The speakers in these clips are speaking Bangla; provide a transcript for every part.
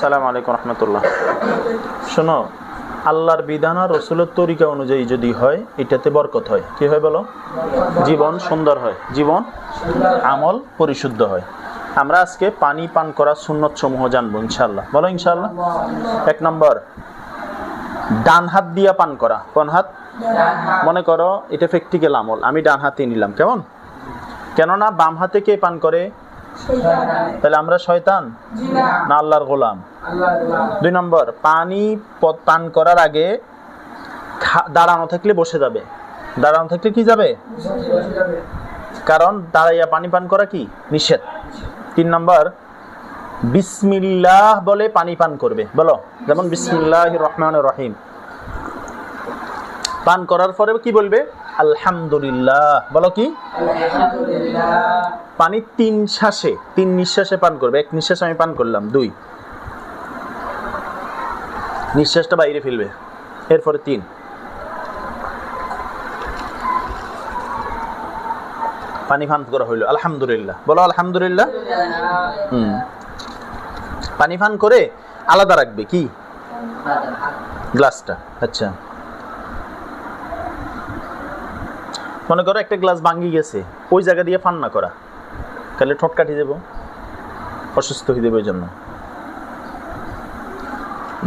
সালাম আলাইকুম রহমতুল্লাহ। শোনো, আল্লাহর বিধান আর রসুলের তরিকা অনুযায়ী যদি হয়, এটাতে বরকত হয়। কি হয় বলো? জীবন সুন্দর হয়। জীবন আমল পরিশুদ্ধ হয়। আমরা আজকে পানি পান করা সুন্নত সমূহ জানব ইনশাল্লাহ বলো ইনশাল্লাহ এক নম্বর, ডান হাত দিয়া পান করা। কোন হাত? মনে করো, এটা প্র্যাকটিক্যাল আমল। আমি ডান হাতে নিলাম, কেমন? কেননা বাম হাতে কে পান করে? তাহলে আমরা শয়তান? না, আল্লাহর গোলাম। দুই নম্বর, পানি পান করার আগে দাঁড়ানো থাকলে বসে যাবে। দাঁড়ানো থাকলে কি যাবে? কারণ দাঁড়াইয়া পানি পান করা কি? নিষেধ। তিন নম্বর, বিসমিল্লাহ বলে পানি পান করবে। বলো, যেমন বিসমিল্লাহ রহমান রহিম। পান করার পরে কি বলবে? আলহামদুলিল্লাহ। বলো কি? পানি তিন শ্বাসে তিন নিঃশ্বাসে পান করবে। এক নিঃশ্বাস আমি পান করলাম দুই। নিঃশ্বাসটা বাইরে ফেলবে। এরপরে তিন। পানি পান করা হইল। আলহামদুলিল্লাহ। বলো আলহামদুলিল্লাহ। হুম। পানি পান করে আলাদা রাখবে কি? গ্লাসটা। আচ্ছা। মনে করো একটা গ্লাস ভাঙ্গি গেছে ওই জায়গা দিয়ে পান না করা। তাহলে ঠোঁট কাটি দেবো অসুস্থ হয়ে দেবে ওই জন্য।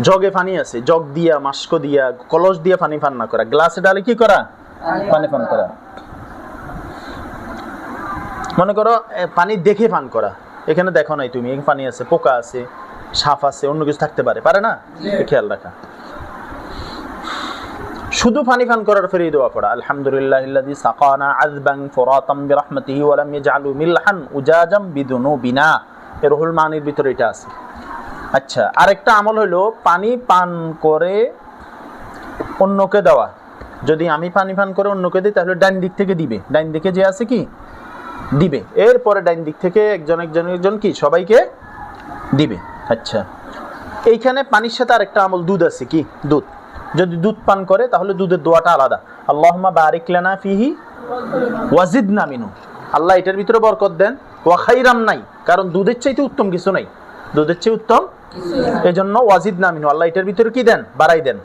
জগে পানি আছে জগ দিয়া মাস্ক দিয়া কলস দিয়া পানি পান না করা। গ্লাসে ডালে কি করা? পানি পান করা। মনে করো পানি দেখে পান করা। এখানে দেখো নাই তুমি পানি আছে পোকা আছে সাপ আছে অন্য কিছু থাকতে পারে। পারে না? খেয়াল রাখা। শুধু পানি পান করার ফেরে দোয়া পড়া। আলহামদুলিল্লাহ ইল্লাযী সাকানা আযবান ফুরাতাম বিরহমাতিহি ওয়া লাম ইয়াজআলু মিলহান উজাজাম বিদুনুবিনা। এর রুহুল মানির ভিতরে এটা আছে। আচ্ছা আরেকটা আমল হলো পানি পান করে অন্যকে দেওয়া। যদি আমি পানি পান করে অন্যকে দিই, তাহলে ডাইন দিক থেকে দিবে। ডাইন দিকে যে আছে কি? দিবে। এরপরে ডাইন দিক থেকে একজন একজন একজন কি? সবাইকে দিবে। আচ্ছা এইখানে পানির সাথে আরেকটা আমল দুধ আছে কি? দুধ। যদি দুধ পান করে তাহলে দুধের দোয়াটা আলাদা। আল্লাহমা বারিক লানা ফিহি ওয়াজিদ নামিনু আল্লাহ এটার ভিতরে বরকত দেন। ওয়াখাইরাম নাই কারণ দুধের চাইতে উত্তম কিছু নাই। দুধের চেয়ে উত্তম? এই জন্য ওয়াজিদ নামিনু আল্লাহ এটার ভিতরে কি দেন? বাড়াই দেন।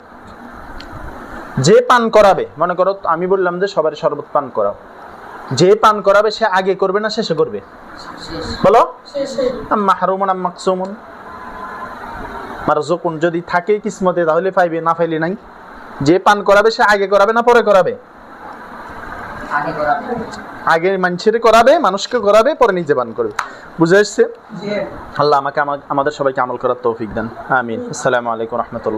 যে পান করাবে মনে করো আমি বললাম যে সবার শরবত পান করাও। যে পান করাবে সে আগে করবে না শেষে করবে? বলো? মাহরুমন মাকসুমন। মারজুকুন যদি থাকে কিসমতে তাহলে পাইবে না ফাইলে নাই। যে পান করাবে সে আগে করাবে না পরে করাবে? আগে মানুষের করাবে মানুষকে করাবে পরে নিজে পান করবে। বুঝে আসছে? আল্লাহ আমাকে আমাদের সবাইকে আমল করার তৌফিক দেন। আমিন। আসসালামু আলাইকুম রহমতুল্লাহ।